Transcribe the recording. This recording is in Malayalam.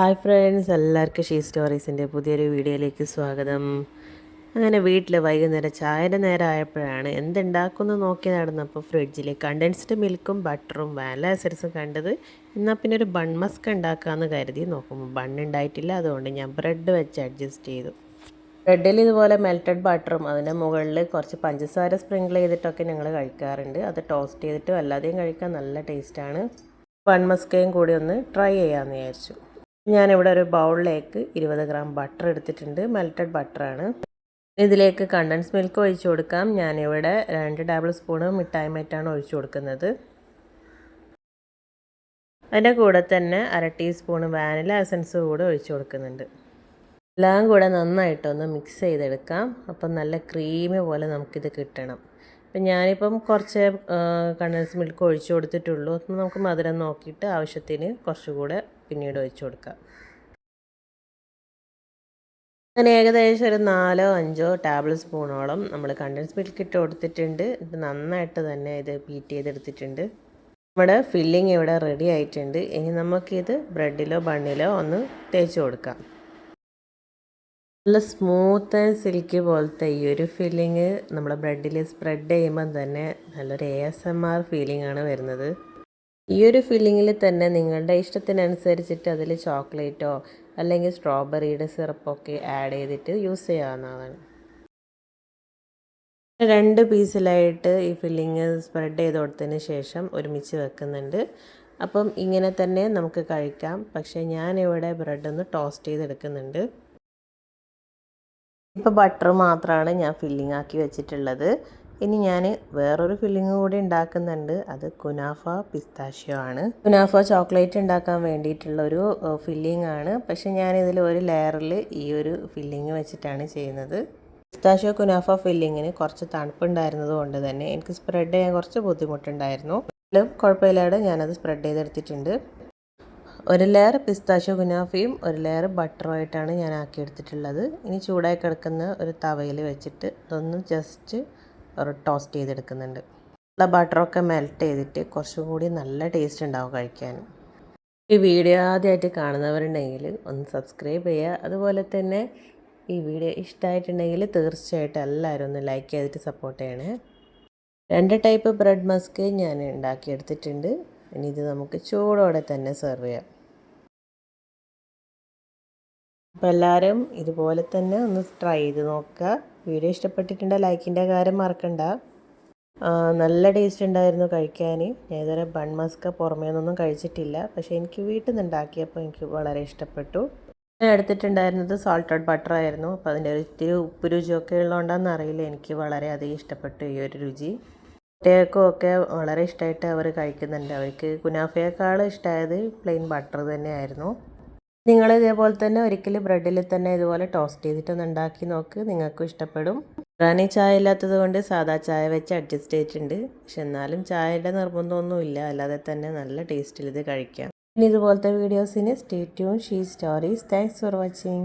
ഹായ് ഫ്രണ്ട്സ് എല്ലാവർക്കും ഷീ സ്റ്റോറീസിന്റെ പുതിയൊരു വീഡിയോയിലേക്ക് സ്വാഗതം. അങ്ങനെ വീട്ടിൽ വൈകുന്നേരം ചായയുടെ നേരം ആയപ്പോഴാണ് എന്തുണ്ടാക്കുമെന്ന് നോക്കി നടന്നപ്പോൾ ഫ്രിഡ്ജിൽ കണ്ടൻസ്ഡ് മിൽക്കും ബട്ടറും വാല എസൻസും കണ്ടത്. എന്നാൽ പിന്നെ ഒരു ബൺ മസ്ക് ഉണ്ടാക്കാമെന്ന് കരുതി നോക്കുമ്പോൾ ബൺ ഉണ്ടായിട്ടില്ല അതുകൊണ്ട് ഞാൻ ബ്രെഡ് വെച്ച് അഡ്ജസ്റ്റ് ചെയ്തു. ബ്രെഡിൽ ഇതുപോലെ മെൽറ്റഡ് ബട്ടറും അതിന്റെ മുകളിൽ കുറച്ച് പഞ്ചസാര സ്പ്രിങ്കിൾ ചെയ്തിട്ടൊക്കെ ഞങ്ങൾ കഴിക്കാറുണ്ട്. അത് ടോസ്റ്റ് ചെയ്തിട്ടും അല്ലാതെയും കഴിക്കാൻ നല്ല ടേസ്റ്റാണ് ബൺ മസ്കയും കൂടി ഒന്ന് ട്രൈ ചെയ്യാമെന്ന് വിചാരിച്ചു. ഞാനിവിടെ ഒരു ബൗളിലേക്ക് ഇരുപത് ഗ്രാം ബട്ടർ എടുത്തിട്ടുണ്ട്. മെൽറ്റഡ് ബട്ടറാണ് ഇതിലേക്ക് കണ്ടൻസ് മിൽക്ക് ഒഴിച്ചു കൊടുക്കാം. ഞാനിവിടെ രണ്ട് ടേബിൾ സ്പൂണ് മിഠായി മറ്റാണ് ഒഴിച്ചു കൊടുക്കുന്നത്. അതിന്റെ കൂടെ തന്നെ അര ടീസ്പൂണ് വാനില എസൻസ് കൂടെ ഒഴിച്ചു കൊടുക്കുന്നുണ്ട്. എല്ലാം കൂടെ നന്നായിട്ടൊന്ന് മിക്സ് ചെയ്തെടുക്കാം. അപ്പം നല്ല ക്രീമി പോലെ നമുക്കിത് കിട്ടണം. അപ്പം ഞാനിപ്പം കുറച്ച് കണ്ടൻസ് മിൽക്ക് ഒഴിച്ചു കൊടുത്തിട്ടുള്ളൂ. നമുക്ക് മധുരം നോക്കിയിട്ട് ആവശ്യത്തിന് കുറച്ചുകൂടെ പിന്നീട് ഒഴിച്ചു കൊടുക്കാം. അങ്ങനെ ഏകദേശം ഒരു നാലോ അഞ്ചോ ടേബിൾ സ്പൂണോളം നമ്മൾ കണ്ടൻസ് മിൽക്ക് ഇട്ട് കൊടുത്തിട്ടുണ്ട്. ഇത് നന്നായിട്ട് തന്നെ ഇത് ബീറ്റ് ചെയ്തെടുത്തിട്ടുണ്ട്. നമ്മുടെ ഫില്ലിങ് ഇവിടെ റെഡി ആയിട്ടുണ്ട്. ഇനി നമുക്കിത് ബ്രെഡിലോ ബണ്ണിലോ ഒന്ന് തേച്ച് കൊടുക്കാം. നല്ല സ്മൂത്ത് ആൻഡ് സിൽക്കി പോലത്തെ ഈ ഒരു ഫീലിംഗ് നമ്മുടെ ബ്രെഡിൽ സ്പ്രെഡ് ചെയ്യുമ്പം തന്നെ നല്ലൊരു A S M R feeling ആണ് വരുന്നത്. ഈ ഒരു ഫീലിങ്ങിൽ തന്നെ നിങ്ങളുടെ ഇഷ്ടത്തിനനുസരിച്ചിട്ട് അതിൽ ചോക്ലേറ്റോ അല്ലെങ്കിൽ സ്ട്രോബെറിയുടെ സിറപ്പൊക്കെ ആഡ് ചെയ്തിട്ട് യൂസ് ചെയ്യാവുന്നതാണ്. രണ്ട് പീസിലായിട്ട് ഈ ഫില്ലിങ് സ്പ്രെഡ് ചെയ്ത് കൊടുത്തതിന് ശേഷം ഒരുമിച്ച് വെക്കുന്നുണ്ട്. അപ്പം ഇങ്ങനെ തന്നെ നമുക്ക് കഴിക്കാം. പക്ഷേ ഞാനിവിടെ ബ്രെഡ് ഒന്ന് ടോസ്റ്റ് ചെയ്തെടുക്കുന്നുണ്ട്. ഇപ്പോൾ ബട്ടർ മാത്രമാണ് ഞാൻ ഫില്ലിംഗ് ആക്കി വെച്ചിട്ടുള്ളത്. ഇനി ഞാൻ വേറൊരു ഫില്ലിംഗ് കൂടി ഉണ്ടാക്കുന്നുണ്ട് അത് കുനാഫ പിസ്താഷ്യോ ആണ്. കുനാഫ ചോക്ലേറ്റ് ഉണ്ടാക്കാൻ വേണ്ടിയിട്ടുള്ള ഒരു ഫില്ലിംഗ് ആണ്. പക്ഷെ ഞാനിതിൽ ഒരു ലെയറിൽ ഈ ഒരു ഫില്ലിംഗ് വെച്ചിട്ടാണ് ചെയ്യുന്നത്. പിസ്താഷ്യോ കുനാഫ ഫില്ലിങ്ങിന് കുറച്ച് തണുപ്പുണ്ടായിരുന്നത് കൊണ്ട് തന്നെ എനിക്ക് സ്പ്രെഡ് ചെയ്യാൻ കുറച്ച് ബുദ്ധിമുട്ടുണ്ടായിരുന്നു. കുഴപ്പമില്ലാതെ ഞാനത് സ്പ്രെഡ് ചെയ്തെടുത്തിട്ടുണ്ട്. ഒരു ലെയർ പിസ്താഷ്യോ കുനാഫയും ഒരു ലെയർ ബട്ടറും ആയിട്ടാണ് ഞാൻ ആക്കി ആക്കിയെടുത്തിട്ടുള്ളത്. ഇനി ചൂടായി കിടക്കുന്ന ഒരു തവയിൽ വെച്ചിട്ട് ഇതൊന്ന് ജസ്റ്റ് ഒരു ടോസ്റ്റ് ചെയ്തെടുക്കുന്നുണ്ട്. ഉള്ള ബട്ടറൊക്കെ മെൽറ്റ് ചെയ്തിട്ട് കുറച്ചും കൂടി നല്ല ടേസ്റ്റ് ഉണ്ടാവും കഴിക്കാൻ ഈ വീഡിയോ ആദ്യമായിട്ട് കാണുന്നവരുണ്ടെങ്കിൽ ഒന്ന് സബ്സ്ക്രൈബ് ചെയ്യുക. അതുപോലെ തന്നെ ഈ വീഡിയോ ഇഷ്ടമായിട്ടുണ്ടെങ്കിൽ തീർച്ചയായിട്ടും എല്ലാവരും ഒന്ന് ലൈക്ക് ചെയ്തിട്ട് സപ്പോർട്ട് ചെയ്യണേ. രണ്ട് ടൈപ്പ് ബ്രെഡ് മസ്ക് ഞാൻ ഉണ്ടാക്കിയെടുത്തിട്ടുണ്ട്. ഇനി ഇത് നമുക്ക് ചൂടോടെ തന്നെ സെർവ് ചെയ്യാം. അപ്പോൾ എല്ലാവരും ഇതുപോലെ തന്നെ ഒന്ന് ട്രൈ ചെയ്ത് നോക്കുക. വീഡിയോ ഇഷ്ടപ്പെട്ടിട്ടുണ്ട് ലൈക്കിന്റെ കാര്യം മറക്കണ്ട. നല്ല ടേസ്റ്റ് ഉണ്ടായിരുന്നു കഴിക്കാൻ ഞാൻ ഇതുവരെ ബൺ മസ്ക പുറമേ നിന്നൊന്നും കഴിച്ചിട്ടില്ല. പക്ഷേ എനിക്ക് വീട്ടിൽ നിന്ന് ഉണ്ടാക്കിയപ്പോൾ എനിക്ക് വളരെ ഇഷ്ടപ്പെട്ടു. ഞാൻ എടുത്തിട്ടുണ്ടായിരുന്നത് സോൾട്ടഡ് ബട്ടർ ആയിരുന്നു. അപ്പോൾ അതിന്റെ ഒരു ഇത്തിരി ഉപ്പ് രുചിയൊക്കെ ഉള്ളതുകൊണ്ടാണെന്ന് അറിയില്ല. എനിക്ക് വളരെയധികം ഇഷ്ടപ്പെട്ടു ഈ ഒരു രുചി. കുട്ടികൾക്കും ഒക്കെ വളരെ ഇഷ്ടമായിട്ട് അവർ കഴിക്കുന്നുണ്ട്. അവർക്ക് കുനാഫയേക്കാൾ ഇഷ്ടമായത് പ്ലെയിൻ ബട്ടർ തന്നെയായിരുന്നു. നിങ്ങൾ ഇതേപോലെ തന്നെ ഒരിക്കൽ ബ്രെഡിൽ തന്നെ ഇതുപോലെ ടോസ്റ്റ് ചെയ്തിട്ടൊന്ന് ഉണ്ടാക്കി നോക്ക്. നിങ്ങൾക്കും ഇഷ്ടപ്പെടും. റാണി ചായ ഇല്ലാത്തത് കൊണ്ട് സാധാ ചായ വെച്ച് അഡ്ജസ്റ്റ് ചെയ്തിട്ടുണ്ട്. പക്ഷെ എന്നാലും ചായയുടെ നിർബന്ധമൊന്നുമില്ല. അല്ലാതെ തന്നെ നല്ല ടേസ്റ്റിൽ ഇത് കഴിക്കാം. ഇനി ഇതുപോലത്തെ വീഡിയോസിന് stay tune She Stories thanks for watching